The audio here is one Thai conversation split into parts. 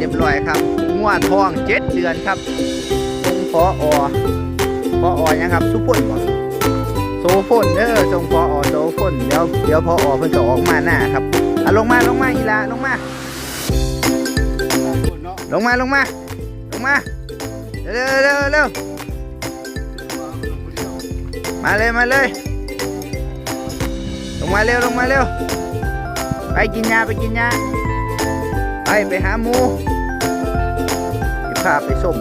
เรียบร้อยครับงัวทองเจ็ดเดือนครับทรงพออพออยังครับสุพลบ่โซฟนเด้อทรงพออโซฟนเดี๋ยวเดี๋ยวพออเพิ่นจะออกมาหน้าครับอะลงมาลงมาอีละลงมาลงมาลงมาลงมาเร็วเร็วเร็วมาเลยมาเลยลงมาเร็วลงมาเร็วไปกินยาไปกินยา ไปไปหาหมูพาไปส่ง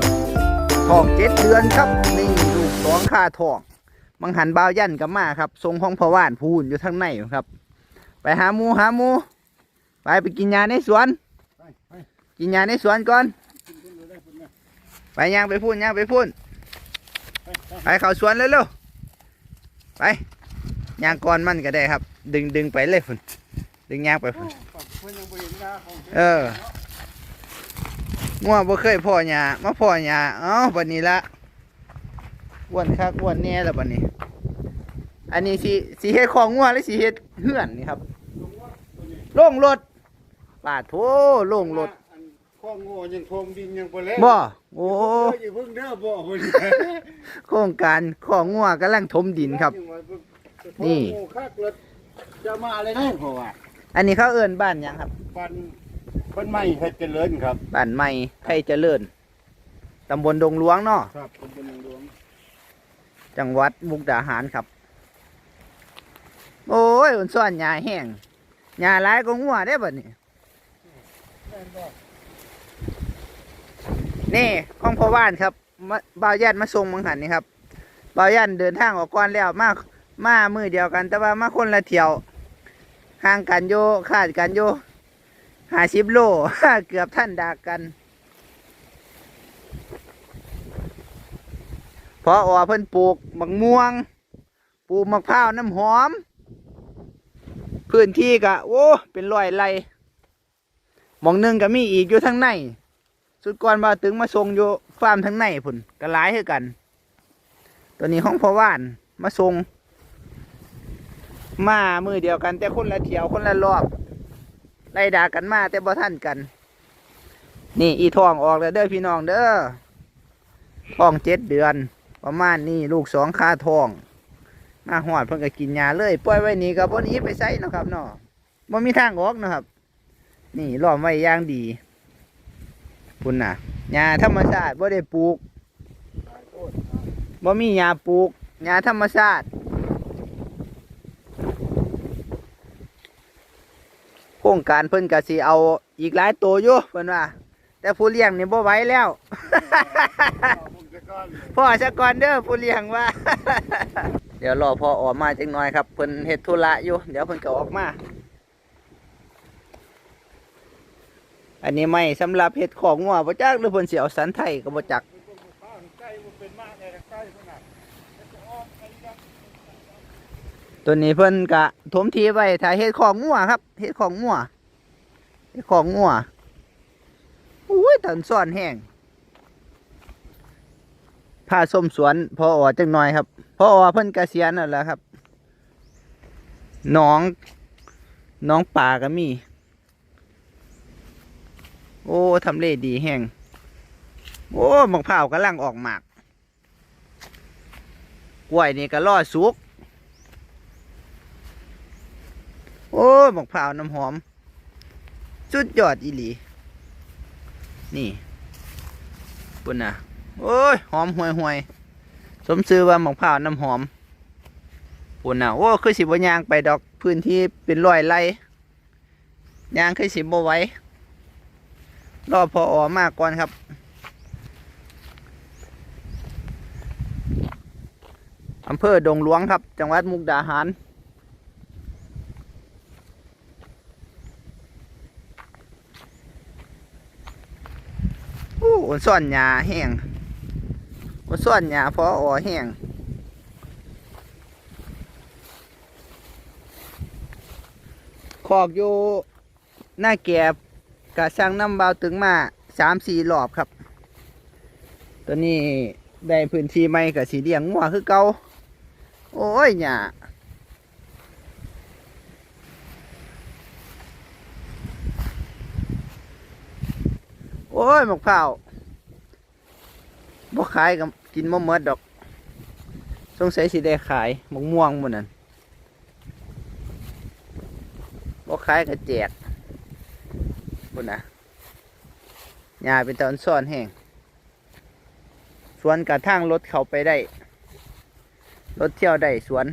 ทองเจ็ดเดือนครับ นี่ลูกสองค่าทองมังหันบ่าวยันกับมาครับทรงของพว่านพูนอยู่ทางในครับ ไปหาหมูหาหมูไปไปกินยาในสวน กินยาในสวนก่อน ไปย่างไปพุ่นย่างไปพุ่นไปเข้าสวนเร็วๆไปย่างก่อนมันก็ได้ครับ ดึงดึงไปเลยพุ่นดึงย่างไปพุ่น เออง่วงบ่เคยพ่อหยามาพ่อหยาเอ้าบัดนี้ละอ้วนคักอ้วนแน่แล้วบัดนี้ อันนี้สิสิเฮ็ดของง่วงหรือสิเฮ็ดเฮือนนี่ครับโล่งรถปาดโถโล่งรถข้อโง่ยังทวงดินยังบ่แล้วบ่โอ้เอออย่าเพิ่งเด้อบ่เพิ่นโครงการของงัวกำลังถมดินครับ นี่ข้อโง่คักแล้วจะมาอะไรได้เพราะว่า อันนี้เขาเอิ้นบ้านหยังครับปันเพิ่นไม่ให้เจริญครับ บ้านใหม่ไทยเจริญตำบลดงหลวงเนาะครับเป็นเป็นหลวงจังหวัดมุกดาหารครับ โอ้ยมันซ่อนหญ้าแห้งหญ้าหลายก็งัวได้บัดนี้นี่ของพ่อบ้านครับมาบ่าวยันมาส่งมังหันนี่ครับบ่าวยันเดินทางออกก่อนแล้วมามามือเดียวกัน แต่ว่ามาคนละเที่ยว ห่างกันโยคาดกันโยหาสิบโล เกือบท่านดากกันพออเพิ่นปลูกมะม่วง ปลูกมะพร้าวน้ำหอม พื้นที่กะโอ้ เป็นร้อยไร่หมองหนึงก็มีอีกอยู่ทั้งใน สุดก่อนบ่าวตึงมาส่งอยู่ฟาร์มทั้งในพุ่นก็หลายคือกัน ตัวนี้ห้องพ่อว่านมาส่ง มามือเดียวกัน แต่คนละเที่ยวคนละรอบไล่ด่ากันมาแต่บ่ทันกัน นี่อีทองออกแล้วเด้อพี่น้องเด้อทองเจ็ดเดือน ประมาณนี้ลูกสองคาทอง มาหอดเพิ่นก็กินยาเลยปล่อยไว้นี่ก็บ่หนี้ไปใส่นะครับเนาะบ่มีทางออกนะครับ นี่ล้อมไว้ย่างดีพุ่นน่ะหญ้าธรรมชาติบ่ได้ปลูกบ่มีหญ้าปลูกหญ้าธรรมชาติ ครงการเพิ่นก็สิเอาอีกหลายตัวอยู่เพิ่นว่า แต่ผู้เลี้ยงนี่บ่ไหวแล้ว พ่อซะกอนเด้อผู้เลี้ยงว่า เดี๋ยวรอพ่อออกมาจักหน่อยครับเพิ่นเฮ็ดธุระอยู่ เดี๋ยวเพิ่นก็ออกมา อันนี้ไม่สำหรับเฮ็ดของงัวบ่จักหรือเพิ่นสิเอาสันไทยก็บ่จักใกล้บ่เป็นมากเลยใกล้ขนาด ตัวนี้เพิ่นกะถมทีไว้ถ้ายเฮ็ดของงัวครับเฮ็ดของงัวเฮ็ดของงัวอุ้ยตันซ่อนแห้งพาส้มสวนพอออจังหน่อยครับพอออเพิ่นกเกษียณนั่นแหละครับน้องน้องป่าก็มี โอ้ทำเลดีแห้งโอ้มะพร้าวกำลังออกหมากกล้วยนี่ก็รอสุก โอ้ยมะพร้าวน้ำหอม สุดยอดอีหลี นี่ปุ่นนะโอ้ย หอมห่วยห่วยๆสมซื้อว่ามะพร้าวน้ำหอมปุ่นนะโอ้คือสิบยางไปดอกพื้นที่เป็นร้อยไร่ยางคือสิบไว้ รอพอออมากก่อนครับอำเภอดงหลวงครับ จังหวัดมุกดาหาร โอ้นซ่อนหญ้าแห้งอ่อนซ่อนหญ้าพออ่อแห้งขอกอยู่หน้าแก็บกะช่างน้ำเบาตึงมาสามสี่รอบครับ ตัวนี้ได้พื้นที่ใหม่กับสีเลี้ยงงัวคือเกาโอ้ยหญ้าโอ้โอ้ยมะพร้า บ่ขายกับกินบ่หมดดอก สงสัยสิได้ขายมะม่วงมันนั่นบ่ขายก็แจกพุ่นนะหญ้าเป็นตอนซ่อนแห้งสวนกระทั่งรถเขาไปได้ รถเที่ยวได้สวน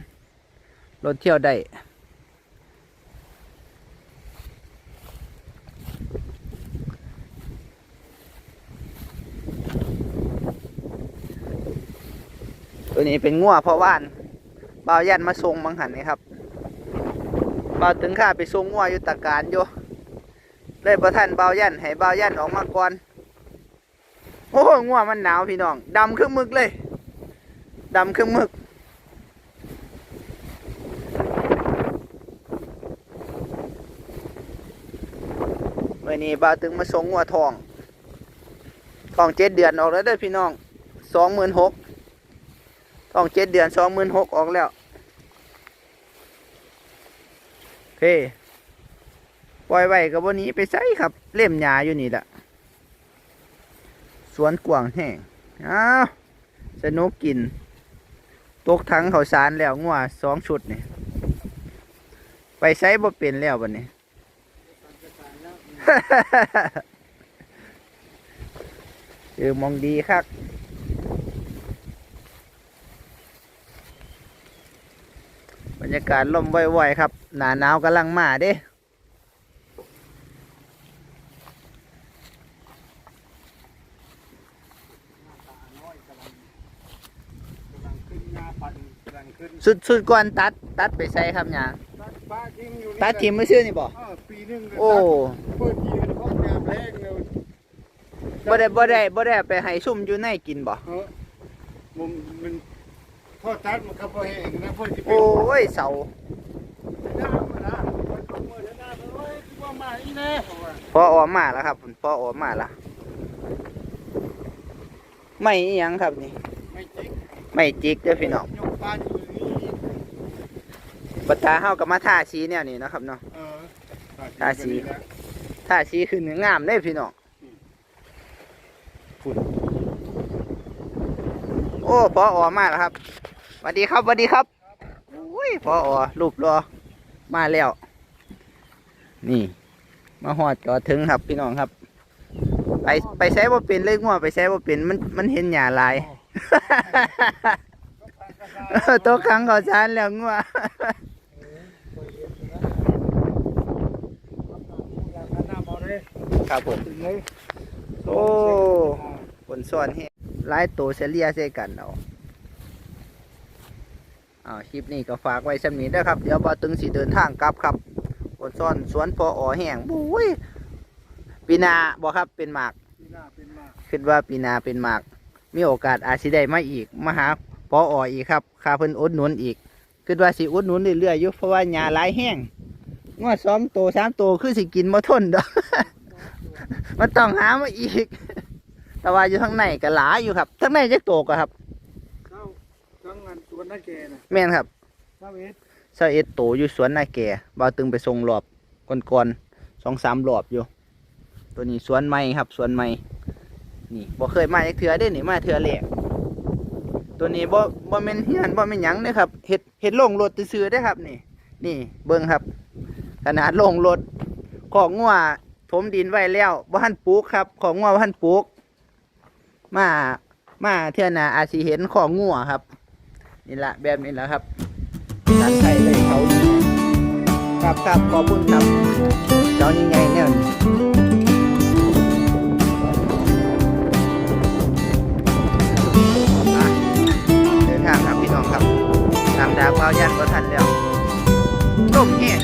รถเที่ยวได้ ตัวนี้เป็นงัวเพราะว่านบ่าวยันมาส่งมังหันนี่ครับบ่าวถึงข้าไปส่งงัวอยู่ตะการอยู่เลยประท่านบ่าวยันให้บ่าวยันออกมาก่อนโอ้โหงัวมันหนาวพี่น้องดำครึ่งมึกเลยดำครึ่งมึกเมื่อนี้บ่าวถึงมาส่งงัวทองทองเจ็ดเดือนออกแล้วเด้อพี่น้องสองหมื่นหก ท้องเจ็ดเดือนสองหมื่นหกออกแล้วโอเคปล่อยไว้กับวันนี้ไปใส่ครับ เล่มหญ้าอยู่นี่แหละสวนกวางแห้งอ้าวสนุกกิน ตกถังเขาสารแล้วงัวสองชุดนี่ไปใช้บ่เป็นแล้วบันนี้เออมองดีครับ บรรยากาศลมว่อยๆครับ หนาหนาวกำลังมาเด้กำลังขึ้นงาปั่นกำลังขึ้นสุดสุดก่อนตัดตัดไปใส่ครับหยาตัดป้าทิ้งอยู่นี่ตัดทิมไม่ซื้อนี่บ่เออปีหนึงก็โอ้ตัดเปิดทีมันเขาแกมแรงเลยบ่ได้บ่ได้บ่ได้ไปให้ซุ่มอยู่ในกินบ่เออมันมัน พอตัดมันก็พอแห้งนะพอที่เป็นโอ้ยเสาน้ำมันนะมันตกมือเดี๋ยวน้ำมันโอ้ยที่ว่ามาอีแน่เขาว่าพอออกมาแล้วครับพอออกมาแล้วไม่อิหยังครับนี่ ไม่จริงไม่จิกเด้อพี่น้องยกบ้านอยู่นี่บัดตาเฮากับมาทาสีแนวนี้เนาะครับเนาะ เออทาสีทาสีคือเนื้องามเด้พี่น้องฝุ่นโอ้พอออกมาแล้วครับส วัสดีครับสวัสดีครับอุ้ยพออรูปรอมาแล้ว นี่ มาหอดจอถึงครับพี่น้องครับ ไปไปใช้บ่เป็นเลยงัวไปใช้บ่เป็นมันมันเห็นหญ้าลาย ตัวครั้งเขาชานแล้วงัวครับผม โอ้บนซ่อนให้หลายตัวเฉลี่ยใส่กันเอา อ้าวคลิปนี้ก็ฝากไว้สำนี้นะครับ เดี๋ยวบอตึงสีเดินทางกลับครับบนซ่อนสวนพออแห้งบุ้ยปีหนาบอกครับเป็นหมากปีหน้าเป็นมากคิดว่าปีหนาเป็นหมาก มีโอกาสอาจสิได้มาอีกมาหาพอออีกครับค่าเพิ่นอุดหนุนอีกคิดว่าสิอุดหนุนเรื่อยๆอยู่เพราะว่าหญ้าหลายแห้งงวดสองตัวสามตัวคือสิกินบ่ทนดอกมันต้องหามาอีก แต่ว่าอยู่ข้างในก็หลายอยู่ครับข้างในจะโตกอะครับเจ้าจังงานส วนนาแกนะแม่นครับเจ้าเอ็ดเสาเอ็ดโตอยู่สวนนาแก่บ่าวตึงไปส่งรอบก่อนๆสองสามรอบอยู่ ตัวนี้สวนไม้ครับสวนไม้นี่บ่เคยมาจากเถือได้นี่มาเถือแรกตัวนี้บ่บ่แม่นเฮียนบ่แม่นหยังเด้อครับเฮ็ดเฮ็ดโรงรถซื่อๆได้อครับ นี่ นี่เบิ่งครับ ขนาดโรงรถของงัวถมดินไว้แล้วบ่ทันปลูกครับ ของงัวบ่ทันปลูกมา มาเทื่อหน้าอาจสิเห็นของงัวครับ นี่แหละแบบนี้แหละครับตัดไทยเลยเขาดีครับครับขอบคุณครับเจ้านี่ไงเนี่ยเดินทางครับพี่น้องครับตามดาวเบายันก็ทันแล้วลมแห้ง